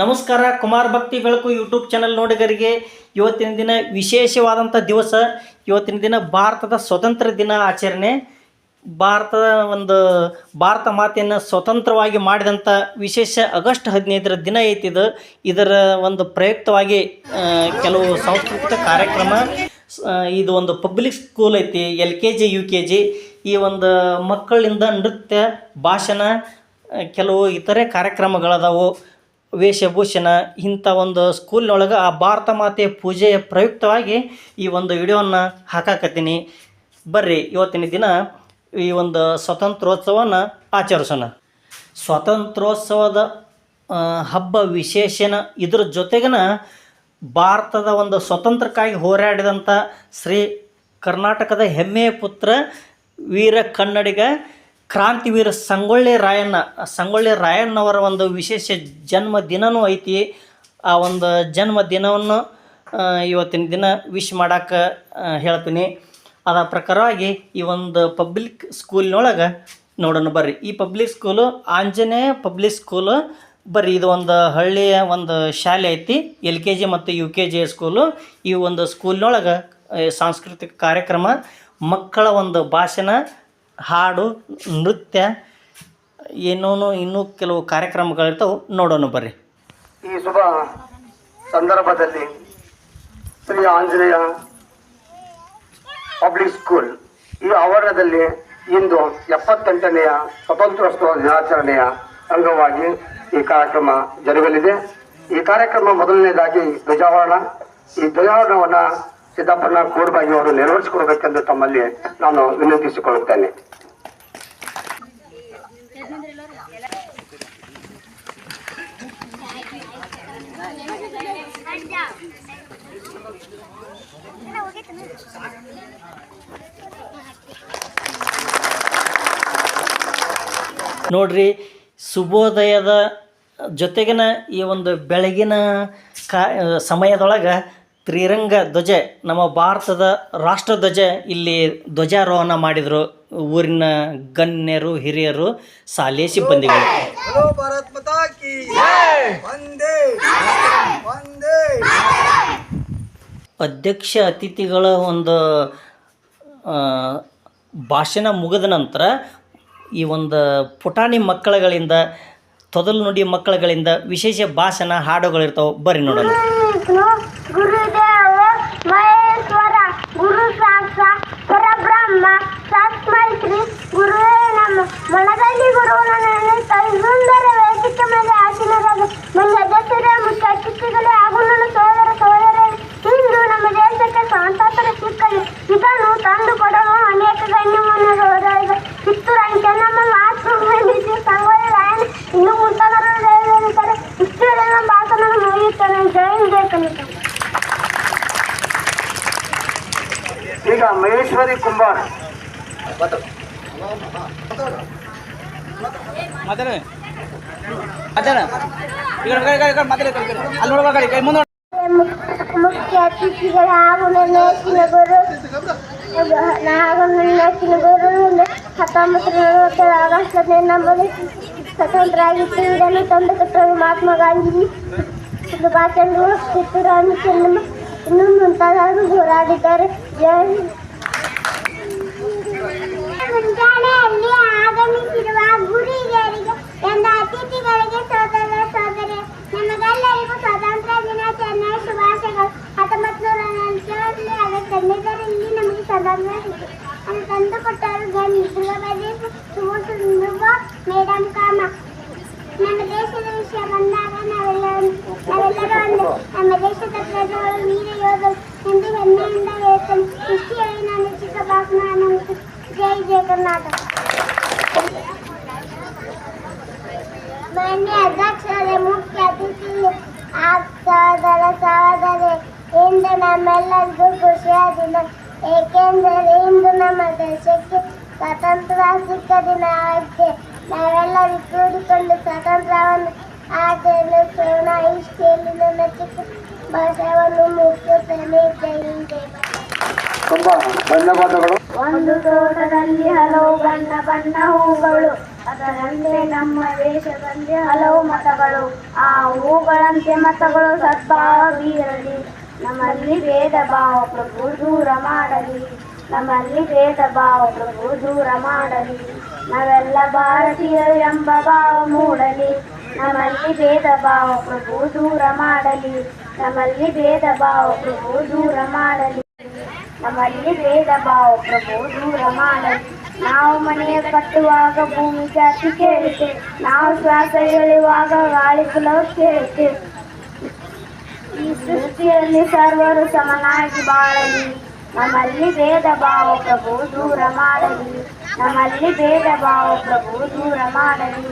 ನಮಸ್ಕಾರ, ಕುಮಾರ್ ಭಕ್ತಿ ಬೆಳಕು ಯೂಟ್ಯೂಬ್ ಚಾನಲ್ ನೋಡಿಗರಿಗೆ. ಇವತ್ತಿನ ದಿನ ವಿಶೇಷವಾದಂಥ ದಿವಸ, ಇವತ್ತಿನ ದಿನ ಭಾರತದ ಸ್ವತಂತ್ರ ದಿನ ಆಚರಣೆ. ಭಾರತದ ಒಂದು ಭಾರತ ಮಾತೆಯನ್ನು ಸ್ವತಂತ್ರವಾಗಿ ಮಾಡಿದಂಥ ವಿಶೇಷ ಆಗಸ್ಟ್ ಹದಿನೈದರ ದಿನ ಐತಿದು ಇದರ ಒಂದು ಪ್ರಯುಕ್ತವಾಗಿ ಕೆಲವು ಸಾಂಸ್ಕೃತಿಕ ಕಾರ್ಯಕ್ರಮ ಇದು ಒಂದು ಪಬ್ಲಿಕ್ ಸ್ಕೂಲ್ ಐತಿ, L K G, U K G. ಈ ಒಂದು ಮಕ್ಕಳಿಂದ ನೃತ್ಯ, ಭಾಷಣ ಕೆಲವು ಇತರೆ ಕಾರ್ಯಕ್ರಮಗಳದಾವು. ವೇಷಭೂಷಣ ಇಂಥ ಒಂದು ಸ್ಕೂಲ್ನೊಳಗೆ ಆ ಭಾರತ ಮಾತೆಯ ಪೂಜೆಯ ಪ್ರಯುಕ್ತವಾಗಿ ಈ ಒಂದು ವಿಡಿಯೋವನ್ನು ಹಾಕಾಕತ್ತೀನಿ. ಬರ್ರಿ, ಇವತ್ತಿನ ದಿನ ಈ ಒಂದು ಸ್ವಾತಂತ್ರ್ಯೋತ್ಸವನ ಆಚರಿಸೋಣ. ಸ್ವಾತಂತ್ರ್ಯೋತ್ಸವದ ಹಬ್ಬ ವಿಶೇಷನ ಇದ್ರ ಜೊತೆಗನ ಭಾರತದ ಒಂದು ಸ್ವತಂತ್ರಕ್ಕಾಗಿ ಹೋರಾಡಿದಂಥ ಶ್ರೀ ಕರ್ನಾಟಕದ ಹೆಮ್ಮೆಯ ಪುತ್ರ ವೀರ ಕನ್ನಡಿಗ ಕ್ರಾಂತಿವೀರ ಸಂಗೊಳ್ಳಿ ರಾಯಣ್ಣ ಸಂಗೊಳ್ಳಿ ರಾಯಣ್ಣವರ ಒಂದು ವಿಶೇಷ ಜನ್ಮ ದಿನವೂ ಐತಿ. ಆ ಒಂದು ಜನ್ಮ ದಿನವನ್ನು ಆ, ಇವತ್ತಿನ ದಿನ ವಿಶ್ ಮಾಡಕ್ಕೆ ಹೇಳ್ತೀನಿ. ಅದರ ಪ್ರಕಾರವಾಗಿ ಈ ಒಂದು ಪಬ್ಲಿಕ್ ಸ್ಕೂಲ್ನೊಳಗೆ ನೋಡೋಣ ಬರ್ರಿ. ಈ public school Anjaneya public school ಬರ್ರಿ ಇದು ಒಂದು ಹಳ್ಳಿಯ ಒಂದು ಶಾಲೆ ಐತಿ. ಎಲ್ ಕೆ ಜಿ ಮತ್ತು ಯು ಕೆ ಜಿ ಸ್ಕೂಲು ಈ ಒಂದು ಸ್ಕೂಲ್ನೊಳಗೆ ಸಾಂಸ್ಕೃತಿಕ ಕಾರ್ಯಕ್ರಮ ಮಕ್ಕಳ ಒಂದು ಭಾಷಣ ಹಾಡು, ನೃತ್ಯ ಏನೋ ಇನ್ನೂ ಕೆಲವು ಕಾರ್ಯಕ್ರಮಗಳಿರ್ತಾವೆ. ನೋಡೋಣ ಬರ್ರಿ. ಈ ಶುಭ ಸಂದರ್ಭದಲ್ಲಿ ಶ್ರೀ ಆಂಜನೇಯ ಪಬ್ಲಿಕ್ ಸ್ಕೂಲ್ ಈ ಆವರಣದಲ್ಲಿ ಇಂದು ಎಪ್ಪತ್ತೆಂಟನೆಯ ಸ್ವತಂತ್ರೋತ್ಸವ ದಿನಾಚರಣೆಯ ಅಂಗವಾಗಿ ಈ ಕಾರ್ಯಕ್ರಮ ಜರುಗಲಿದೆ. ಈ ಕಾರ್ಯಕ್ರಮ ಮೊದಲನೇದಾಗಿ ಧ್ವಜಾವರಣ ಈ ಧ್ವಜಾರೋಹಣವನ್ನ ಸಿದ್ದಪ್ಪನ ಕೋಡ್ಬಾಗಿ ಅವರು ನೆರವೇರಿಸಿಕೊಡ್ಬೇಕೆಂದು ತಮ್ಮಲ್ಲಿ ನಾನು ವಿನಂತಿಸಿಕೊಳ್ಳುತ್ತೇನೆ. ನೋಡ್ರಿ, ಶುಭೋದಯದ ಜೊತೆಗಿನ ಈ ಒಂದು ಬೆಳಗಿನ ಕಾ ಸಮಯದೊಳಗೆ ತ್ರಿರಂಗ ಧ್ವಜ ನಮ್ಮ ಭಾರತದ ರಾಷ್ಟ್ರಧ್ವಜ ಇಲ್ಲಿ ಧ್ವಜಾರೋಹಣ ಮಾಡಿದರು ಊರಿನ ಗಣ್ಯರು ಹಿರಿಯರು ಶಾಲೆ ಸಿಬ್ಬಂದಿಗಳು. ಅಧ್ಯಕ್ಷ ಅತಿಥಿಗಳ ಒಂದು ಭಾಷಣ ಮುಗಿದ ನಂತರ ಈ ಒಂದು ಪುಟಾಣಿ ಮಕ್ಕಳಗಳಿಂದ ತೊದಲು ನುಡಿ ಮಕ್ಕಳುಗಳಿಂದ ವಿಶೇಷ ಭಾಷಣ ಹಾಡುಗಳಿರ್ತಾವೆ ಬರ್ರಿ ನೋಡೋಣ. ಗುರುದೇವ, ಮಹೇಶ್ವರ, ಗುರು ಸಾಕ್ಷಾತ್ ಪರಬ್ರಹ್ಮ ಗುರು ಶ್ರೀ ಗುರುವೇ ನಮ, ಮನದಲ್ಲಿ ಗುರುವನ ಸುಂದರ ವೇದಿಕೆ ಮೇಲೆ ಆಸೀನರಾದ ನನ್ನ ಸದಸ್ಯರ ಮುಖ್ಯ ಅತಿಥಿಗಳೇ ಹಾಗೂ ನನ್ನ ಸೋದರ ಸೋದರರೇ ಇಂದು ನಮ್ಮ ದೇಶಕ್ಕೆ ಸ್ವಾತಂತ್ರ್ಯ ಸಿಕ್ಕಲು ಇದನ್ನು ತಂದು ಕೊಡಲು ಅನೇಕ ಗಣ್ಯಮಾನ್ಯ ಹೋರಾಡಿದ ಕಿತ್ತೂರು ಚೆನ್ನಮ್ಮ ಮಹಾತ್ಮ ಗಾಂಧೀಜಿ ಸಂಗೊಳ್ಳಿ ರಾಯಣ್ಣ ಇನ್ನು ಮುಂತಾದವರು ಹೇಳಿದ್ದಾರೆ ಇಷ್ಟು ಹೇಳಿ ನಮ್ಮ ಭಾಷಣವನ್ನು ಮುಗಿಯುತ್ತೇನೆ ಜೈ ವಿಜಯ ಕಲಿತ ಈಗ ಮಹೇಶ್ವರಿ ಕುಂಬಾರ್. ಮುಖ್ಯ ಅತಿಥಿಗಳು ನೆಚ್ಚಿನ ಗುರು ಹತ್ತೊಂಬತ್ತು ನಲವತ್ತರ ಆಗಸ್ಟ್ ನಮ್ಮಲ್ಲಿ ಸ್ವತಂತ್ರ ಆಗಿತ್ತು ಇದನ್ನು ತಂದು ಕೊಟ್ಟರು ಮಹಾತ್ಮ ಗಾಂಧಿ ಸುಭಾಷ್ ಚಂದ್ರ ಬೋಸ್ ಕಿತ್ತೂರು ರಾಣಿ ಚೆನ್ನಮ್ಮ ಇನ್ನೂ ಮುಂತಾದವರು ಹೋರಾಡಿದ್ದಾರೆ ಜೈ ಹಿಂದ್. ಮುಂಜಾನೆಯಲ್ಲಿ ಆಗಮಿಸಿರುವ ಗುರು ಹಿರಿಯರಿಗೆ ಎಂದ ಅತಿಥಿಗಳಿಗೆ ಸೋದರ ಸೋದರಿ ನಮಗೆಲ್ಲರಿಗೂ ಸ್ವಾತಂತ್ರ್ಯ ದಿನಾಚರಣೆಯ ಶುಭಾಶಯಗಳು ಹತ್ತೊಂಬತ್ತು ನೂರ ನಲವತ್ತೇಳರಲ್ಲಿ ಆಗಸ್ಟ್ ಹದಿನೈದರಲ್ಲಿ ನಮಗೆ ಸ್ವಾತಂತ್ರ್ಯ ಸಿಕ್ಕಿತು ಅದು ತಂದು ಕೊಟ್ಟರು ಗಾಂಧಿ ಧ್ರುವಪ್ರದೇಶ ಸುಮೋಸು ಮೇಡಮ್ ಕಾಮ ನಮ್ಮ ದೇಶದ ವಿಷಯ ಬಂದಾಗ ನಾವೆಲ್ಲ ನಾವೆಲ್ಲರೂ ಒಂದು ನಮ್ಮ ಏಕೆಂದರೆ ಇಂದು ನಮ್ಮ ದೇಶಕ್ಕೆ ಸ್ವತಂತ್ರ ಸಿಕ್ಕ ದಿನ ಆಗಿದೆ. ನಾವೆಲ್ಲರೂ ಕೂಡಿಕೊಂಡು ಸ್ವಾತಂತ್ರ್ಯವನ್ನು ಆಚರಿಸೋಣ ಸೋಣ ಇಷ್ಟೇಲಿ ನನ್ನ ಚಿಕ್ಕ ಭಾಷೆಯನ್ನು ಮುಖ್ಯ ತುಂಬಾ ಧನ್ಯವಾದಗಳು. ಒಂದು ತೋಟದಲ್ಲಿ ಹಲವು ಬಣ್ಣ ಬಣ್ಣ ಹೂಗಳು ಅದರಂತೆ ನಮ್ಮ ದೇಶದಲ್ಲಿ ಹಲವು ಮತಗಳು. ಆ ಹೂಗಳಂತೆ ಮತಗಳು ಸದ್ಭಾವ ಬೀರಲಿ ನಮ್ಮಲ್ಲಿ ಭೇದ ಭಾವ ಪ್ರಭು ದೂರ ಮಾಡಲಿ. ನಮ್ಮಲ್ಲಿ ಭೇದ ಪ್ರಭು, ದೂರ ಮಾಡಲಿ. ನಾವೆಲ್ಲ ಭಾರತೀಯರು ಎಂಬ ಭಾವ ಮೂಡಲಿ. ನಮ್ಮಲ್ಲಿ ಭೇದ ಭಾವ ಪ್ರಭು, ದೂರ ಮಾಡಲಿ. ನಮ್ಮಲ್ಲಿ ಭೇದ ಭಾವ ಪ್ರಭು, ದೂರ ಮಾಡಲಿ. ನಮ್ಮಲ್ಲಿ ಭೇದ ಭಾವ ಪ್ರಭು, ದೂರ ಮಾಡಲಿ. ನಾವು ಮನೆಯ ಕಟ್ಟುವಾಗ ಭೂಮಿ ಜಾತಿ ಕೇಳುತ್ತೆ ನಾವು ಶ್ವಾಸ ಹೇಳುವಾಗ ಗಾಳಿ ಕುಲವು ಕೇಳುತ್ತೆ ಈ ಸೃಷ್ಟಿಯಲ್ಲಿ ಸರ್ವರು ಸಮನಾಗಿ ಬಾಳಲಿ. ನಮ್ಮಲ್ಲಿ ಭೇದ ಭಾವ ಪ್ರಭು ದೂರ ಮಾಡಲಿ ನಮ್ಮಲ್ಲಿ ಭೇದ ಭಾವ ಪ್ರಭು ದೂರ ಮಾಡಲಿ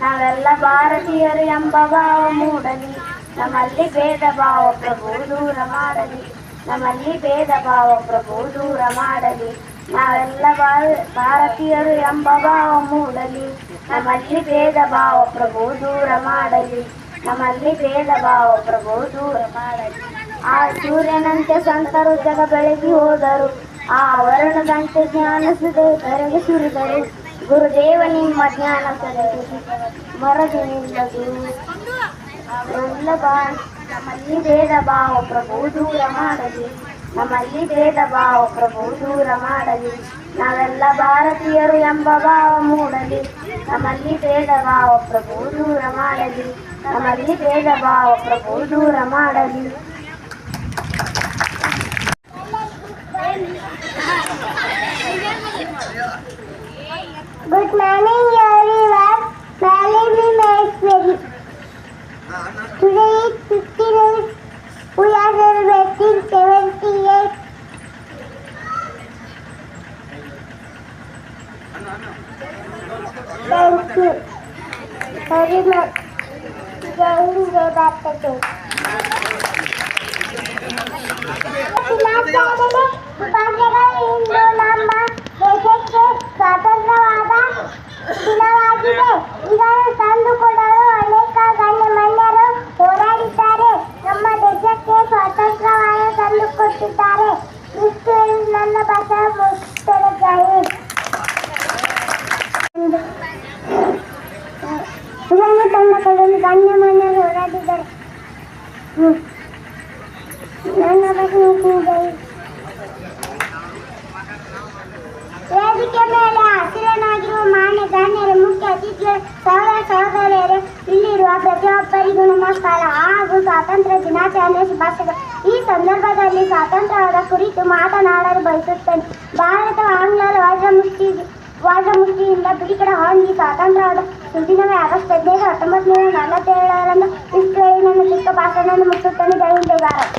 ನಾವೆಲ್ಲ ಭಾರತೀಯರು ಎಂಬ ಭಾವ ಮೂಡಲಿ ನಮ್ಮಲ್ಲಿ ಭೇದ ಭಾವ ಪ್ರಭು ದೂರ ಮಾಡಲಿ ನಮ್ಮಲ್ಲಿ ಭೇದ ಭಾವ ಪ್ರಭು ದೂರ ಮಾಡಲಿ ನಾವೆಲ್ಲ ಭಾರ- ಭಾರತೀಯರು ಎಂಬ ಭಾವ ಮೂಡಲಿ ನಮ್ಮಲ್ಲಿ ಭೇದ ಭಾವ ಪ್ರಭು ದೂರ ಮಾಡಲಿ ನಮ್ಮಲ್ಲಿ ಭೇದ ಭಾವ ಪ್ರಭು ದೂರ ಮಾಡಲಿ ಆ ಸೂರ್ಯನಂತೆ ಸಂತರು ಜಗ ಬೆಳಗಿ ಹೋದರು. ಆ ವರುಣದಂತೆ ಜ್ಞಾನ ಸುದೆ ಕರೆಗೆ ಸುರಿದರು. ಗುರುದೇವ ನಿಮ್ಮ ಜ್ಞಾನ ಮರದಿ ಬಾ, ನಮ್ಮಲ್ಲಿ ಭೇದ ಭಾವ ಪ್ರಭು ದೂರ ಮಾಡಲಿ. ನಮ್ಮಲ್ಲಿ ಭೇದ ಭಾವ ಪ್ರಭು ದೂರ ಮಾಡಲಿ. ನಾವೆಲ್ಲ ಭಾರತೀಯರು ಎಂಬ ಭಾವ ಮೂಡಲಿ. ನಮ್ಮಲ್ಲಿ ಭೇದ ಭಾವ ಪ್ರಭು ದೂರ ಮಾಡಲಿ. ನಮ್ಮಲ್ಲಿ ಭೇದ ಭಾವ ಪ್ರಭು ದೂರ ಮಾಡಲಿ. Good morning, everyone. Today is 58. We are celebrating 78. Thank you very much. Jai Hind, Jai Bharata. ದಿನಾಚರಣೆ ಉಪಾಧ್ಯಗಳು ಇಂದು ನಮ್ಮ ದೇಶಕ್ಕೆ ಸ್ವಾತಂತ್ರ್ಯವಾದ ದಿನವಾಗಿದೆ ಇದನ್ನು ತಂದುಕೊಡಲು ಅನೇಕ ಗಣ್ಯಮಾನ್ಯರು ಹೋರಾಡಿದ್ದಾರೆ ನಮ್ಮ ದೇಶಕ್ಕೆ ಸ್ವಾತಂತ್ರ್ಯವನ್ನು ತಂದುಕೊಟ್ಟಿದ್ದಾರೆ ಇಷ್ಟು ಹೇಳಿ ನನ್ನ ಭಾಷೆ ಮುಗಿಸ್ತೇನೆ ಜೈ ಹಿಂದ್. ಇದನ್ನು ತಂದುಕೊಡಲು ಗಣ್ಯಮಾನ್ಯರು ಹೋರಾಡಿದ್ದಾರೆ ಹ್ಮ್. ನನ್ನ ಬಗ್ಗೆ ಮುಗಿಸಿದೆ. ವೇದಿಕೆ ಮೇಲೆ ಹಸಿರನಾಗಿರುವ ಮಾನ್ಯ ಗಣ್ಯರು ಮುಖ್ಯ ಅತಿಥಿಗಳು ಸಹೋದರ ಸಹೋದರಿಯರು ಇಲ್ಲಿರುವ ಪ್ರತಿಯೊಬ್ಬರಿಗೂ ನಮಸ್ಕಾರ ಹಾಗೂ ಸ್ವಾತಂತ್ರ್ಯ ದಿನಾಚರಣೆ ಶುಭಾಶಯಗಳು. ಈ ಸಂದರ್ಭದಲ್ಲಿ ಸ್ವಾತಂತ್ರ್ಯದ ಕುರಿತು ಮಾತನಾಡಲು ಬಯಸುತ್ತೇನೆ. ಭಾರತ ಆಂಗ್ಲರ ವಜ್ರಮುಷ್ಟಿ ವಜ್ರಮುಷ್ಟಿಯಿಂದ ಬಿಡುಗಡೆ ಹೊಂದಿ ಸ್ವಾತಂತ್ರ್ಯದ ಸುದಿನವೇ ಆಗಸ್ಟ್ ಹದಿನೈದು ಹತ್ತೊಂಬತ್ತು ನೂರ ನಲವತ್ತೇಳರಂದು ನನ್ನ ಚಿಕ್ಕ ಭಾಷಣವನ್ನು ಮುಗಿಸುತ್ತೇನೆ ಜೈ ಹಿಂದೆ ಭಾರತ್.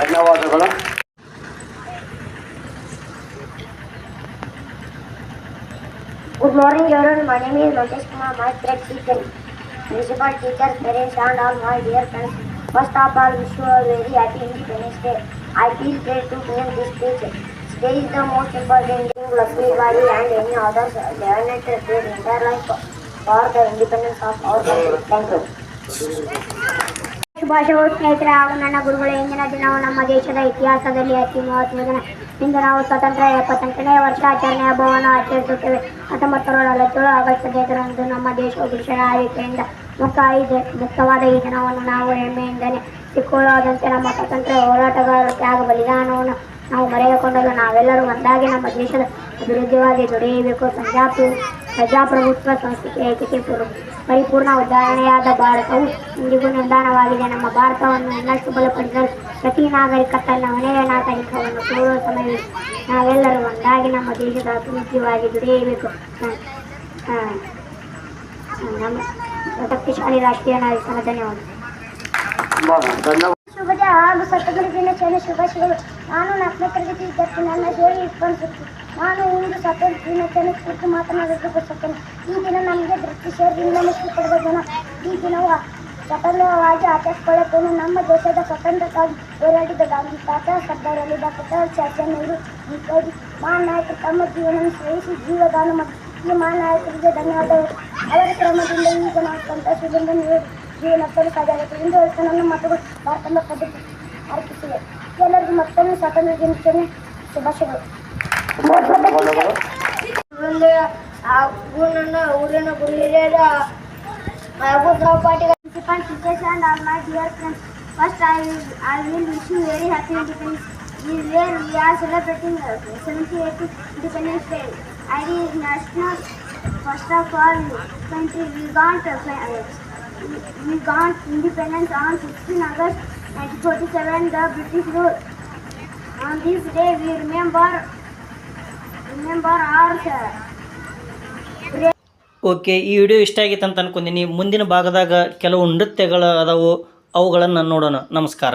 ಧನ್ಯವಾದಗಳು. Good morning, everyone. My name is Lokesh Kumar, my grade teacher, principal teachers, parents, and all my dear friends. First of all, wish you a very happy Independence Day. I feel proud to name this speech. Today is the most important thing Lakshmi Bari and any others donated their entire life for the independence of our country. Thank you. ಶುಭಾಶಯಗಳು ಸ್ನೇಹಿತರೆ ಹಾಗೂ ನನ್ನ ಗುರುಗಳ ಇಂದಿನ ದಿನವು ನಮ್ಮ ದೇಶದ ಇತಿಹಾಸದಲ್ಲಿ ಅತಿ ಮಹತ್ವದ ದಿನ ಇಂದು ನಾವು ಸ್ವಾತಂತ್ರ್ಯ ಎಪ್ಪತ್ತೆಂಟನೇ ವರ್ಷಾಚರಣೆ ಹಬ್ಬವನ್ನು ಆಚರಿಸುತ್ತೇವೆ. ಹತ್ತೊಂಬತ್ತು ನಲವತ್ತೇಳು ಆಗಸ್ಟ್ ಹದಿನೈದರಂದು ನಮ್ಮ ದೇಶವು ಬ್ರಿಟಿಷರ ಆಯ್ಕೆಯಿಂದ ಮುಕ್ತ ಆಗಿದೆ ಮುಕ್ತವಾದ ಈ ದಿನವನ್ನು ನಾವು ಹೆಮ್ಮೆಯಿಂದಲೇ ಸಿಕ್ಕೊಳ್ಳೋದಂತೆ ನಮ್ಮ ಸ್ವಾತಂತ್ರ್ಯ ಹೋರಾಟಗಾರರ ತ್ಯಾಗ ಬಲಿದಾನವನ್ನು ನಾವು ಮರೆಯಕೊಂಡಲ್ಲ. ನಾವೆಲ್ಲರೂ ಒಂದಾಗಿ ನಮ್ಮ ದೇಶದ ಅಭಿವೃದ್ಧಿಗಾಗಿ ದುಡಿಯಬೇಕು. ಪ್ರಜಾಪ್ರ ಪ್ರಜಾಪ್ರಭುತ್ವ ಸಂಸ್ಕೃತಿ ಏಕತೆ ಪೂರ್ವ ಪರಿಪೂರ್ಣ ಉದಾಹರಣೆಯಾದ ಭಾರತವು ಇಂದಿಗೂ ನಿಲ್ದಾಣವಾಗಿದೆ ನಮ್ಮ ಭಾರತವನ್ನು ಇನ್ನಷ್ಟು ಬಲಪಡಿಸಲು ಪ್ರತಿ ನಾಗರಿಕ ತನ್ನ ಹೊಣೆಯ ನಾಗರಿಕವನ್ನು ತೋರುವ ಸಮಯ ನಾವೆಲ್ಲರೂ ಒಂದಾಗಿ ನಮ್ಮ ದೇಶದ ಅಭಿವೃದ್ಧಿಯಾಗಿ ದುಡಿಯಬೇಕು. ನಮ್ಮ ಶಕ್ತಿಶಾಲಿ ರಾಷ್ಟ್ರೀಯ ನಾಗರಿಕ ಧನ್ಯವಾದ ತುಂಬ ಧನ್ಯವಾದ ಶುಭದ ಹಾಗೂ ಸ್ವತಂತ್ರ ದಿನಾಚರಣೆ ಶುಭಾಶಯಗಳು. ನಾನು ನಾಲ್ಕನೇ ತರಗತಿ ವಿದ್ಯಾರ್ಥಿ, ನನ್ನ ಹೇಳಿ ಇಟ್ಕೊಂಡಿರ್ತೀನಿ ನಾನು ಇಂದು ಸ್ವತಂತ್ರ ದಿನಾಚರಣೆ ಕುರಿತು ಮಾತನಾಡಲು ಬಯಸುತ್ತೇನೆ. ಈ ದಿನ ನಮಗೆ ಬ್ರಿಟಿಷರಿಂದ ಮುಕ್ತಿ ಪಡೆದ ದಿನ ಈ ದಿನವು ಸ್ವತಂತ್ರವಾಗಿ ಆಚರಿಸಿಕೊಳ್ಳುತ್ತೇನೆ. ನಮ್ಮ ದೇಶದ ಸ್ವತಂತ್ರಕ್ಕಾಗಿ ಹೋರಾಡಿದ ಗಾಂಧಿ ತಾತ ಸರ್ದಾರಲ್ಲಿ ಡಾಕ್ಟರ್ ಚಾಚಾ ನೆಹರು ಇತ್ಯಾದಿ ಮಹಾನ್ ತಮ್ಮ ಜೀವನ ಶ್ರೇಯಿಸಿ ಜೀವದಾನ ಮಾಡಿ. ಈ ಮಹಾನಾಯಕರಿಗೆ ಧನ್ಯವಾದಗಳು. ಅವರ ಕ್ರಮದಿಂದ ಈಗ ನಾವು ಸುಗಂಧ ನೀಡಿ ಜೀವನ ಸಾಧ್ಯಾಗುತ್ತೆ ಇಂದು ಹೇಳ್ತಾ ನನ್ನ ಮಾತುಗಳು ಭಾರತದ ಪದ್ಧತಿ ಅರ್ಪಿಸಿವೆ ಎಲ್ಲರಿಗೂ ಮತ್ತೊಮ್ಮೆ ಸ್ವಾತಂತ್ರ್ಯ ದಿನಾಚರಣೆ ಶುಭಾಶಯಗಳು ಒಂದೇ ಹಾಗೂ ಊರಿನ ಗುರು ಹಿರಿಯರ ಹಾಗೂ ಸಹಪಾಠಿಗಳ principal teachers and all my dear friends first I I will wish you very happy independence This year we are celebrating uh, 78th Independence Day. ID is national. First of all, country we got we- got independence on 16 August 1947. The British rule. On this day we remember remember our uh, okay ಈ video ಇಷ್ಟ ಆಗಿತ್ತು ಅಂತ ಅನ್ಕೊಂಡಿನಿ ಮುಂದಿನ ಭಾಗದಾಗ ಕೆಲವು ನೃತ್ಯಗಳು ಅದಾವು ಅವುಗಳನ್ನು ನೋಡೋಣ ನಮಸ್ಕಾರ